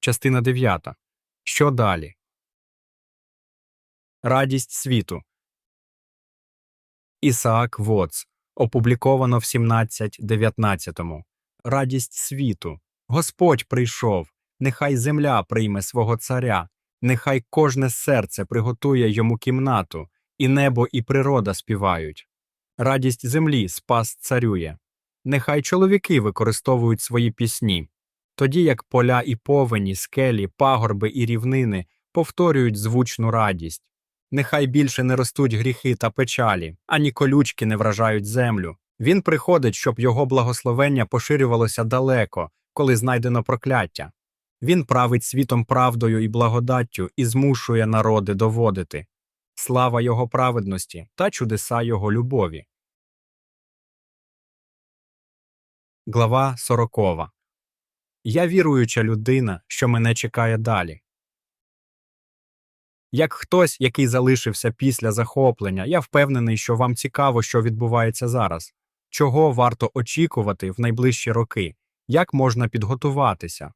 частина 9. Що далі? Радість світу. Ісаак Воц. Опубліковано в 17.19. Радість світу. Господь прийшов. Нехай земля прийме свого царя. Нехай кожне серце приготує йому кімнату, і небо, і природа співають. Радість землі спас царює. Нехай чоловіки використовують свої пісні, тоді як поля і повені, скелі, пагорби і рівнини повторюють звучну радість. Нехай більше не ростуть гріхи та печалі, ані колючки не вражають землю. Він приходить, щоб його благословення поширювалося далеко, коли знайдено прокляття. Він править світом правдою і благодаттю і змушує народи доводити. Слава його праведності та чудеса його любові. Глава сорокова. Я віруюча людина, що мене чекає далі. Як хтось, який залишився після захоплення, я впевнений, що вам цікаво, що відбувається зараз, чого варто очікувати в найближчі роки, як можна підготуватися.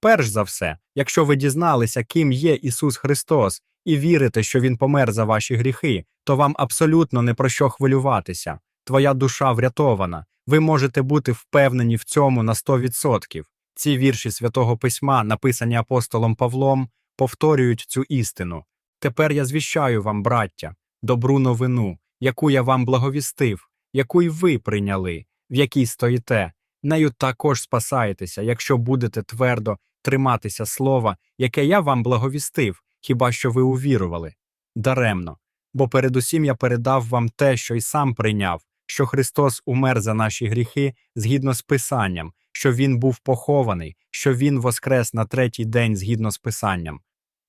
Перш за все, якщо ви дізналися, ким є Ісус Христос, і вірите, що Він помер за ваші гріхи, то вам абсолютно не про що хвилюватися. Твоя душа врятована. Ви можете бути впевнені в цьому на 100%. Ці вірші святого письма, написані апостолом Павлом, повторюють цю істину. Тепер я звіщаю вам, браття, добру новину, яку я вам благовістив, яку й ви прийняли, в якій стоїте. Нею також спасаєтеся, якщо будете твердо триматися слова, яке я вам благовістив, хіба що ви увірували. Даремно. Бо передусім я передав вам те, що й сам прийняв, що Христос умер за наші гріхи згідно з Писанням, що Він був похований, що Він воскрес на третій день згідно з Писанням.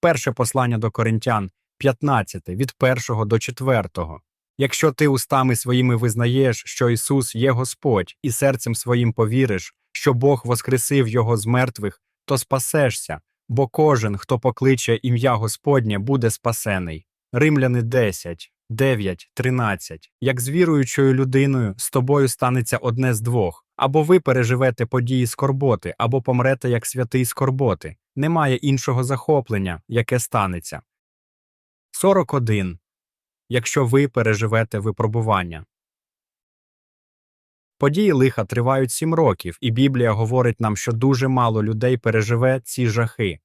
Перше послання до Коринтян 15, від 1 до 4. Якщо ти устами своїми визнаєш, що Ісус є Господь, і серцем своїм повіриш, що Бог воскресив Його з мертвих, то спасешся, бо кожен, хто покличе ім'я Господнє, буде спасений. Римляни 10, 9, 13. Як з віруючою людиною з тобою станеться одне з двох. Або ви переживете події скорботи, або помрете як святий скорботи. Немає іншого захоплення, яке станеться. 41. Якщо ви переживете випробування. Події лиха тривають сім років, і Біблія говорить нам, що дуже мало людей переживе ці жахи.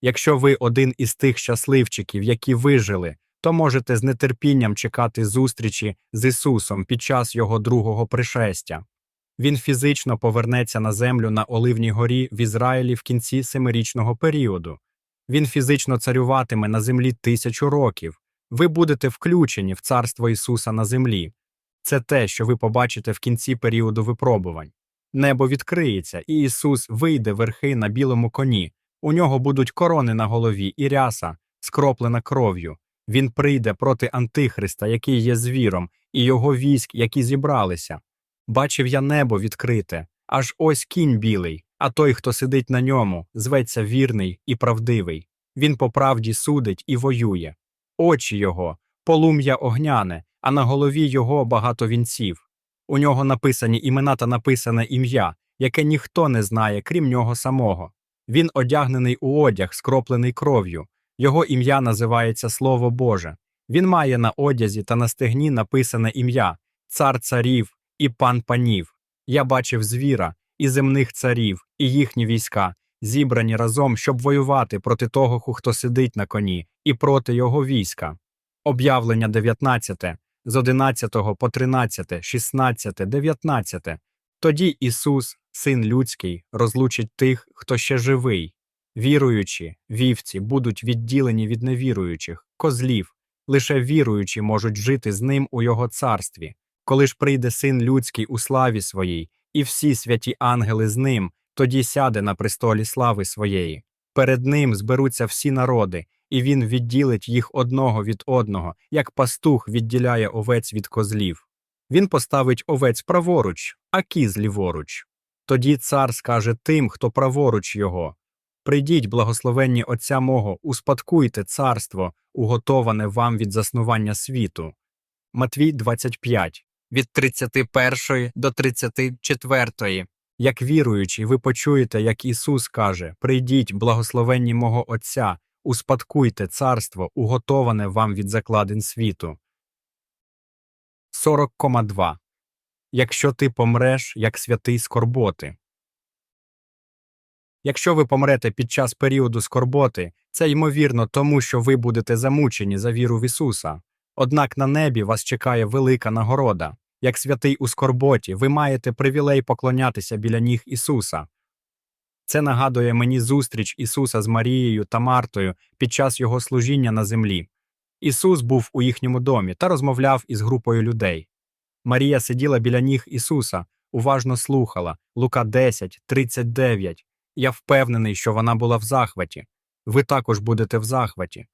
Якщо ви один із тих щасливчиків, які вижили, то можете з нетерпінням чекати зустрічі з Ісусом під час Його другого пришестя. Він фізично повернеться на землю на Оливній горі в Ізраїлі в кінці семирічного періоду. Він фізично царюватиме на землі тисячу років. Ви будете включені в царство Ісуса на землі. Це те, що ви побачите в кінці періоду випробувань. Небо відкриється, і Ісус вийде верхи на білому коні. У нього будуть корони на голові і ряса, скроплена кров'ю. Він прийде проти Антихриста, який є звіром, і його військ, які зібралися. Бачив я небо відкрите, аж ось кінь білий, а той, хто сидить на ньому, зветься вірний і правдивий. Він по правді судить і воює. Очі його, полум'я огняне, а на голові його багато вінців. У нього написані імена та написане ім'я, яке ніхто не знає, крім нього самого. Він одягнений у одяг, скроплений кров'ю. Його ім'я називається Слово Боже. Він має на одязі та на стегні написане ім'я Цар царів і пан панів. Я бачив звіра і земних царів, і їхні війська, зібрані разом, щоб воювати проти того, хто сидить на коні, і проти його війська. Об'явлення 19, з 11 по 13, 16, 19. Тоді Ісус, Син людський, розлучить тих, хто ще живий. Віруючі, вівці будуть відділені від невіруючих, козлів. Лише віруючі можуть жити з ним у його царстві. Коли ж прийде син людський у славі своїй, і всі святі ангели з ним, тоді сяде на престолі слави своєї. Перед ним зберуться всі народи, і він відділить їх одного від одного, як пастух відділяє овець від козлів. Він поставить овець праворуч, а кіз ліворуч. Тоді цар скаже тим, хто праворуч його Прийдіть, благословенні Отця мого, успадкуйте царство, уготоване вам від заснування світу. Матвій 25, від 31 до 34. Як віруючий, ви почуєте, як Ісус каже: Прийдіть, благословенні мого Отця, успадкуйте царство, уготоване вам від закладин світу. 40,2 Якщо ти помреш, як святий скорботи. Якщо ви помрете під час періоду скорботи, це ймовірно тому, що ви будете замучені за віру в Ісуса. Однак на небі вас чекає велика нагорода. Як святий у скорботі, ви маєте привілей поклонятися біля ніг Ісуса. Це нагадує мені зустріч Ісуса з Марією та Мартою під час його служіння на землі. Ісус був у їхньому домі та розмовляв із групою людей. Марія сиділа біля ніг Ісуса, уважно слухала Лука 10, 39. Я впевнений, що вона була в захваті. Ви також будете в захваті.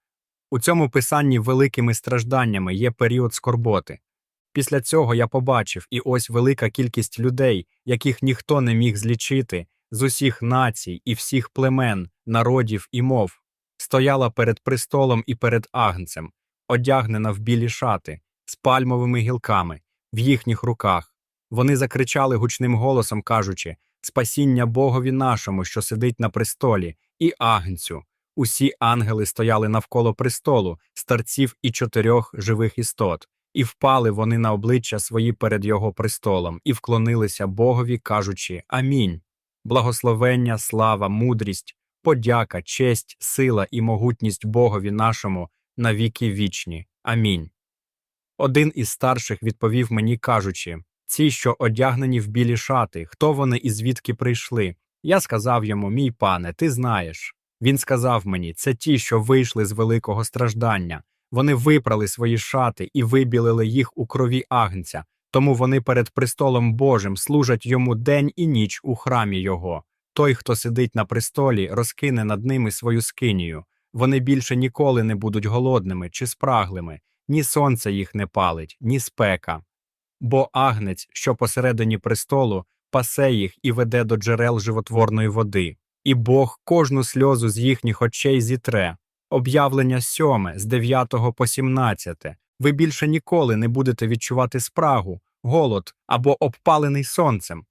У цьому писанні великими стражданнями є період скорботи. Після цього я побачив і ось велика кількість людей, яких ніхто не міг злічити, з усіх націй і всіх племен, народів і мов, стояла перед престолом і перед агнцем, одягнена в білі шати, з пальмовими гілками, в їхніх руках. Вони закричали гучним голосом, кажучи Спасіння Богові нашому, що сидить на престолі, і агнцю. Усі ангели стояли навколо престолу, старців і чотирьох живих істот, і впали вони на обличчя свої перед його престолом, і вклонилися Богові, кажучи Амінь. Благословення, слава, мудрість, подяка, честь, сила і могутність Богові нашому на віки вічні. Амінь. Один із старших відповів мені, кажучи ці, що одягнені в білі шати, хто вони і звідки прийшли. Я сказав йому, мій пане, ти знаєш. Він сказав мені, це ті, що вийшли з великого страждання. Вони випрали свої шати і вибілили їх у крові агнця, тому вони перед престолом Божим служать йому день і ніч у храмі його. Той, хто сидить на престолі, розкине над ними свою скинію. Вони більше ніколи не будуть голодними чи спраглими, ні сонце їх не палить, ні спека. Бо агнець, що посередині престолу, пасе їх і веде до джерел животворної води, і Бог кожну сльозу з їхніх очей зітре. Об'явлення сьоме з 9 по 17. Ви більше ніколи не будете відчувати спрагу, голод або обпалений сонцем.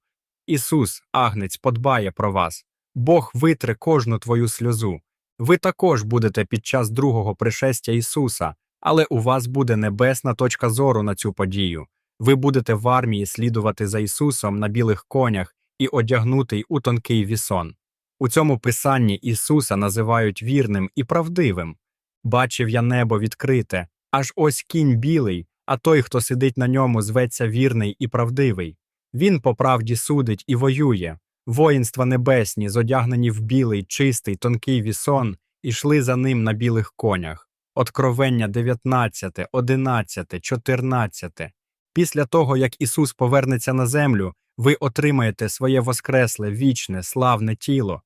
Ісус, агнець, подбає про вас. Бог витре кожну твою сльозу. Ви також будете під час другого пришестя Ісуса, але у вас буде небесна точка зору на цю подію. Ви будете в армії слідувати за Ісусом на білих конях і одягнутий у тонкий вісон. У цьому писанні Ісуса називають вірним і правдивим. Бачив я небо відкрите, аж ось кінь білий, а той, хто сидить на ньому, зветься вірний і правдивий. Він по правді судить і воює. Воїнства небесні, зодягнені в білий, чистий, тонкий вісон, ішли за ним на білих конях. Откровення 19, 11, 14. Після того, як Ісус повернеться на землю, ви отримаєте своє воскресле, вічне, славне тіло.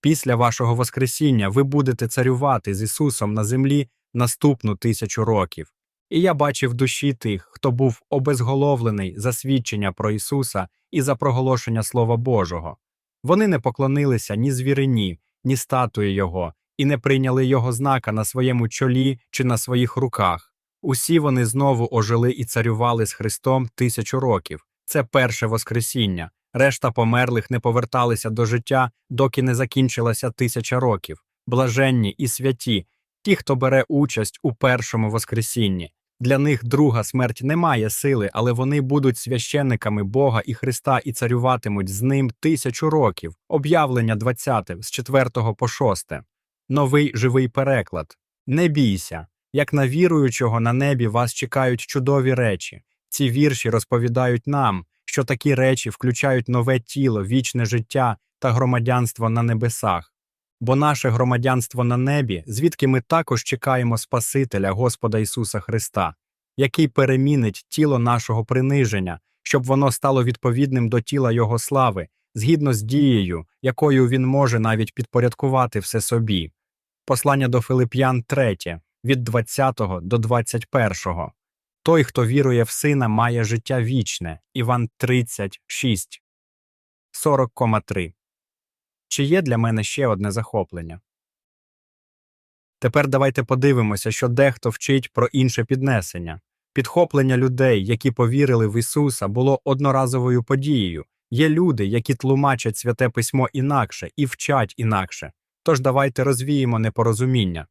Після вашого Воскресіння ви будете царювати з Ісусом на землі наступну тисячу років. І я бачив душі тих, хто був обезголовлений за свідчення про Ісуса і за проголошення Слова Божого. Вони не поклонилися ні звірині, ні статуї Його, і не прийняли Його знака на своєму чолі чи на своїх руках. Усі вони знову ожили і царювали з Христом тисячу років. Це перше Воскресіння. Решта померлих не поверталися до життя, доки не закінчилася тисяча років. Блаженні і святі, ті, хто бере участь у першому Воскресінні. Для них друга смерть не має сили, але вони будуть священниками Бога і Христа і царюватимуть з ним тисячу років. Об'явлення 20 з 4 по 6. Новий живий переклад. Не бійся. Як на віруючого на небі вас чекають чудові речі. Ці вірші розповідають нам, що такі речі включають нове тіло, вічне життя та громадянство на небесах. Бо наше громадянство на небі, звідки ми також чекаємо Спасителя Господа Ісуса Христа, який перемінить тіло нашого приниження, щоб воно стало відповідним до тіла Його слави, згідно з дією, якою Він може навіть підпорядкувати все собі. Послання до Филип'ян 3, від 20 до 21. Той, хто вірує в сина, має життя вічне. Іван 36, 40,3. Чи є для мене ще одне захоплення? Тепер давайте подивимося, що дехто вчить про інше піднесення. Підхоплення людей, які повірили в Ісуса, було одноразовою подією, Є люди, які тлумачать святе письмо інакше і вчать інакше. Тож давайте розвіємо непорозуміння.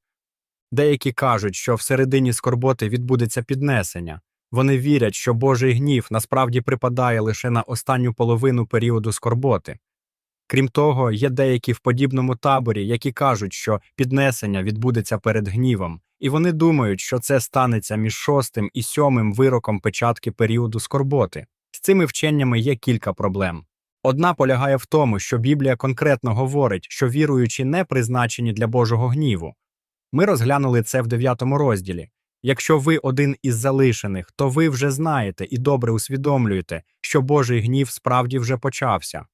Деякі кажуть, що всередині скорботи відбудеться піднесення. Вони вірять, що Божий гнів насправді припадає лише на останню половину періоду скорботи. Крім того, є деякі в подібному таборі, які кажуть, що піднесення відбудеться перед гнівом, і вони думають, що це станеться між шостим і сьомим вироком печатки періоду скорботи. З цими вченнями є кілька проблем. Одна полягає в тому, що Біблія конкретно говорить, що віруючі не призначені для Божого гніву. Ми розглянули це в 9 розділі. Якщо ви один із залишених, то ви вже знаєте і добре усвідомлюєте, що Божий гнів справді вже почався.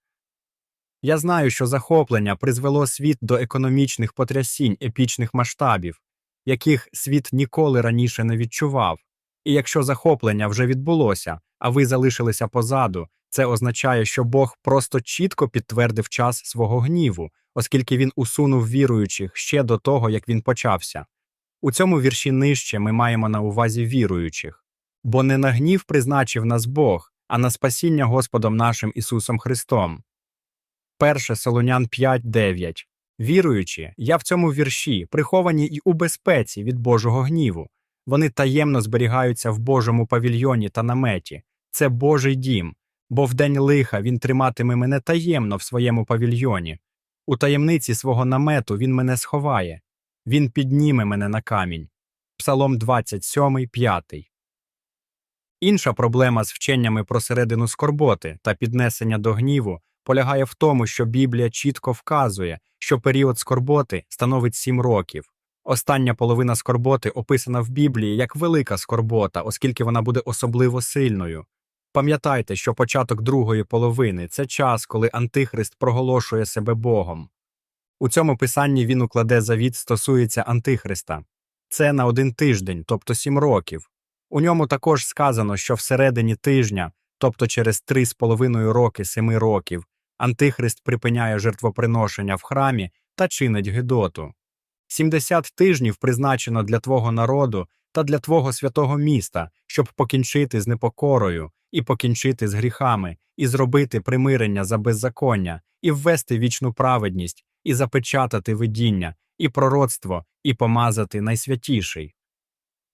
Я знаю, що захоплення призвело світ до економічних потрясінь епічних масштабів, яких світ ніколи раніше не відчував. І якщо захоплення вже відбулося, а ви залишилися позаду, це означає, що Бог просто чітко підтвердив час свого гніву, оскільки він усунув віруючих ще до того, як він почався. У цьому вірші нижче ми маємо на увазі віруючих. Бо не на гнів призначив нас Бог, а на спасіння Господом нашим Ісусом Христом. 1 Солонян 5.9 Віруючи, я в цьому вірші приховані й у безпеці від Божого гніву. Вони таємно зберігаються в Божому павільйоні та наметі. Це Божий дім, бо в день лиха він триматиме мене таємно в своєму павільйоні. У таємниці свого намету він мене сховає, він підніме мене на камінь. Псалом 27, 5. Інша проблема з вченнями про середину скорботи та піднесення до гніву полягає в тому, що Біблія чітко вказує, що період скорботи становить сім років. Остання половина скорботи описана в Біблії як велика скорбота, оскільки вона буде особливо сильною. Пам'ятайте, що початок другої половини це час, коли Антихрист проголошує себе Богом. У цьому писанні він укладе завіт стосується Антихриста. Це на один тиждень, тобто сім років. У ньому також сказано, що всередині тижня, тобто через три з половиною роки семи років, Антихрист припиняє жертвоприношення в храмі та чинить Гедоту. 70 тижнів призначено для твого народу та для твого святого міста, щоб покінчити з непокорою, і покінчити з гріхами, і зробити примирення за беззаконня, і ввести вічну праведність, і запечатати видіння, і пророцтво, і помазати найсвятіший.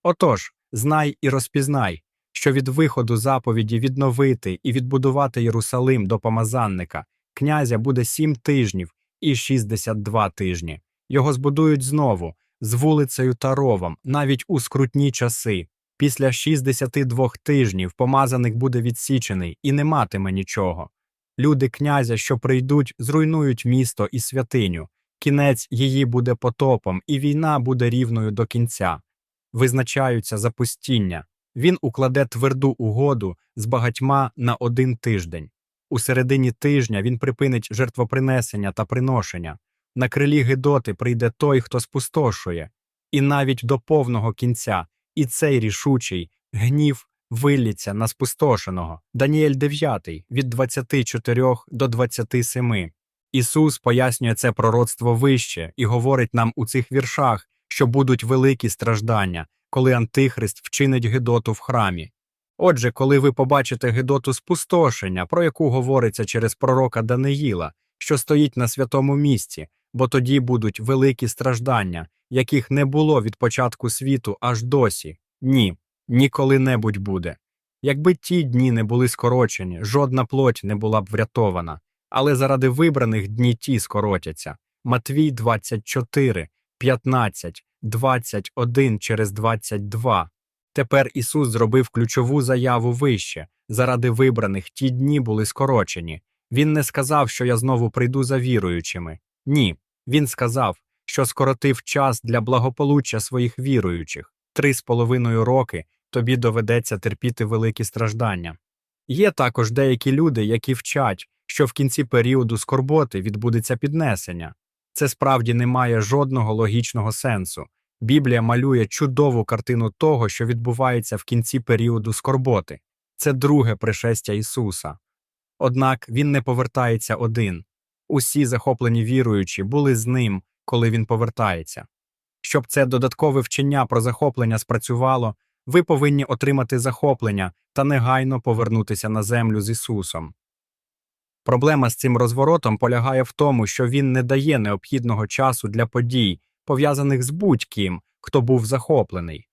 Отож, знай і розпізнай, що від виходу заповіді відновити і відбудувати Єрусалим до помазанника, князя буде сім тижнів і 62 тижні. Його збудують знову, з вулицею та ровом, навіть у скрутні часи. Після 62 тижнів помазаник буде відсічений і не матиме нічого. Люди князя, що прийдуть, зруйнують місто і святиню. Кінець її буде потопом, і війна буде рівною до кінця. Визначаються запустіння. Він укладе тверду угоду з багатьма на один тиждень. У середині тижня він припинить жертвопринесення та приношення. На крилі Гедоти прийде той, хто спустошує, і навіть до повного кінця, і цей рішучий гнів виллється на спустошеного. Даніель 9, від 24 до 27. Ісус пояснює це пророцтво вище і говорить нам у цих віршах, що будуть великі страждання, коли Антихрист вчинить Гедоту в храмі. Отже, коли ви побачите Гедоту спустошення, про яку говориться через пророка Даниїла, що стоїть на святому місці, бо тоді будуть великі страждання, яких не було від початку світу аж досі. Ні, ніколи-небудь буде. Якби ті дні не були скорочені, жодна плоть не була б врятована, але заради вибраних дні ті скоротяться. Матвій 24, 15, 21 через 22. Тепер Ісус зробив ключову заяву вище заради вибраних ті дні були скорочені. Він не сказав, що я знову прийду за віруючими. Ні. Він сказав, що скоротив час для благополуччя своїх віруючих три з половиною роки тобі доведеться терпіти великі страждання. Є також деякі люди, які вчать, що в кінці періоду скорботи відбудеться піднесення. Це справді не має жодного логічного сенсу. Біблія малює чудову картину того, що відбувається в кінці періоду скорботи. Це друге пришестя Ісуса. Однак Він не повертається один. Усі захоплені віруючі були з ним, коли він повертається. Щоб це додаткове вчення про захоплення спрацювало, ви повинні отримати захоплення та негайно повернутися на землю з Ісусом. Проблема з цим розворотом полягає в тому, що він не дає необхідного часу для подій, пов'язаних з будь-ким, хто був захоплений.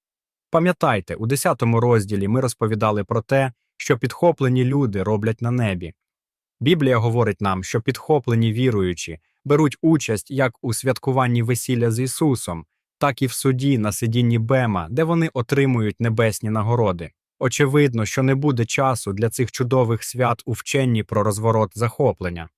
Пам'ятайте, у 10 розділі ми розповідали про те, що підхоплені люди роблять на небі. Біблія говорить нам, що підхоплені віруючі беруть участь як у святкуванні весілля з Ісусом, так і в суді на сидінні Бема, де вони отримують небесні нагороди. Очевидно, що не буде часу для цих чудових свят у вченні про розворот захоплення.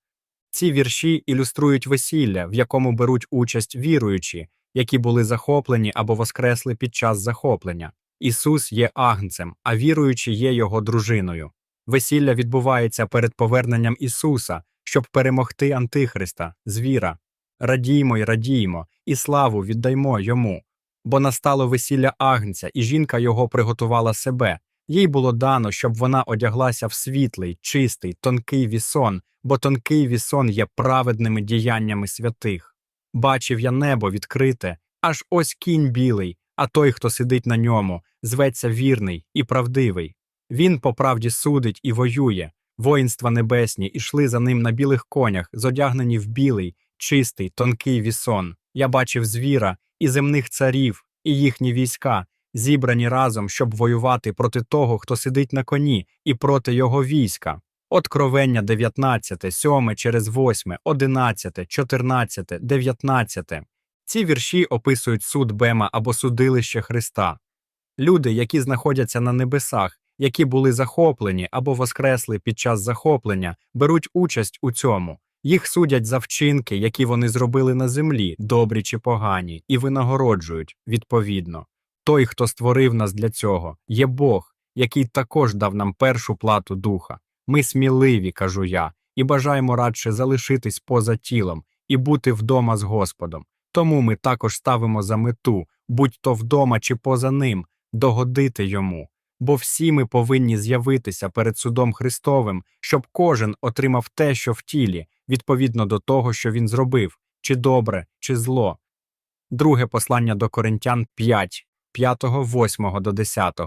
Ці вірші ілюструють весілля, в якому беруть участь віруючі, які були захоплені або воскресли під час захоплення. Ісус є агнцем, а віруючі є його дружиною. Весілля відбувається перед поверненням Ісуса, щоб перемогти Антихриста, звіра. Радіймо й радіймо, і славу віддаймо йому. Бо настало весілля агнця, і жінка його приготувала себе. Їй було дано, щоб вона одяглася в світлий, чистий, тонкий вісон, бо тонкий вісон є праведними діяннями святих. Бачив я небо відкрите, аж ось кінь білий, а той, хто сидить на ньому, зветься вірний і правдивий. Він по правді судить і воює. Воїнства небесні ішли за ним на білих конях, зодягнені в білий, чистий, тонкий вісон. Я бачив звіра і земних царів, і їхні війська, зібрані разом, щоб воювати проти того, хто сидить на коні, і проти його війська. Откровення 19, 7 через 8, 11, 14, 19. Ці вірші описують суд Бема або судилище Христа. Люди, які знаходяться на небесах, які були захоплені або воскресли під час захоплення, беруть участь у цьому. Їх судять за вчинки, які вони зробили на землі, добрі чи погані, і винагороджують відповідно. Той, хто створив нас для цього, є Бог, який також дав нам першу плату духа. Ми сміливі, кажу я, і бажаємо радше залишитись поза тілом і бути вдома з Господом. Тому ми також ставимо за мету, будь то вдома чи поза ним, догодити йому. Бо всі ми повинні з'явитися перед судом Христовим, щоб кожен отримав те, що в тілі, відповідно до того, що він зробив, чи добре, чи зло. Друге послання до Коринтян 5, 5, 8 до 10.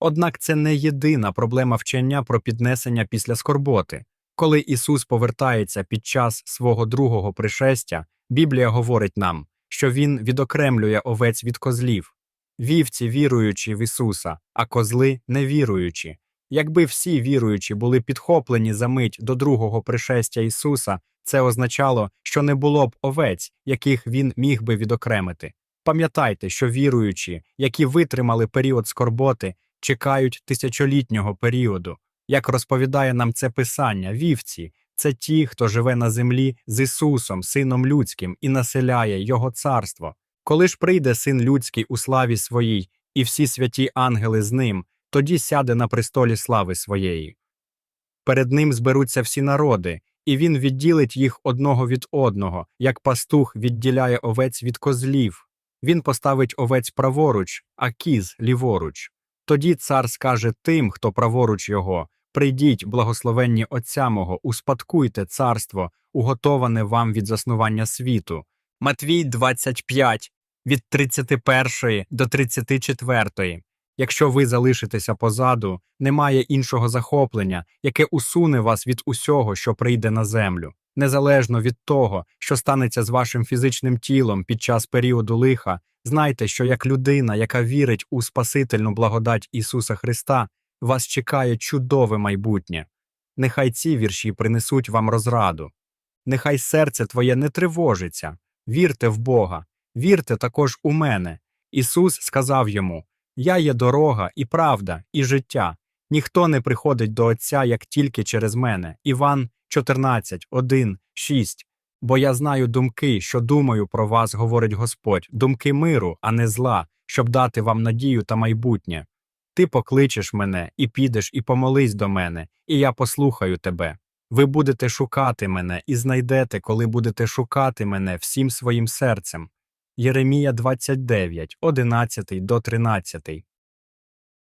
Однак це не єдина проблема вчення про піднесення після скорботи. Коли Ісус повертається під час свого другого пришестя, Біблія говорить нам, що Він відокремлює овець від козлів. Вівці віруючі в Ісуса, а козли невіруючі. Якби всі віруючі були підхоплені за мить до другого пришестя Ісуса, це означало, що не було б овець, яких він міг би відокремити. Пам'ятайте, що віруючі, які витримали період скорботи, чекають тисячолітнього періоду. Як розповідає нам це писання, вівці це ті, хто живе на землі з Ісусом, Сином Людським, і населяє Його царство. Коли ж прийде син людський у славі своїй, і всі святі ангели з ним, тоді сяде на престолі слави своєї. Перед ним зберуться всі народи, і він відділить їх одного від одного, як пастух відділяє овець від козлів. Він поставить овець праворуч, а кіз ліворуч. Тоді цар скаже тим, хто праворуч його Прийдіть, благословенні Отця мого, успадкуйте царство, уготоване вам від заснування світу. Матвій 25, від 31 до 34. Якщо ви залишитеся позаду, немає іншого захоплення, яке усуне вас від усього, що прийде на землю. Незалежно від того, що станеться з вашим фізичним тілом під час періоду лиха, знайте, що як людина, яка вірить у Спасительну благодать Ісуса Христа, вас чекає чудове майбутнє. Нехай ці вірші принесуть вам розраду. Нехай серце твоє не тривожиться, вірте в Бога, вірте також у мене. Ісус сказав йому: Я є дорога і правда, і життя. Ніхто не приходить до Отця як тільки через мене. Іван 14, 1, 6. Бо я знаю думки, що думаю про вас, говорить Господь, думки миру, а не зла, щоб дати вам надію та майбутнє. Ти покличеш мене, і підеш, і помолись до мене, і я послухаю тебе. Ви будете шукати мене і знайдете, коли будете шукати мене всім своїм серцем. Єремія 29, 11 до 13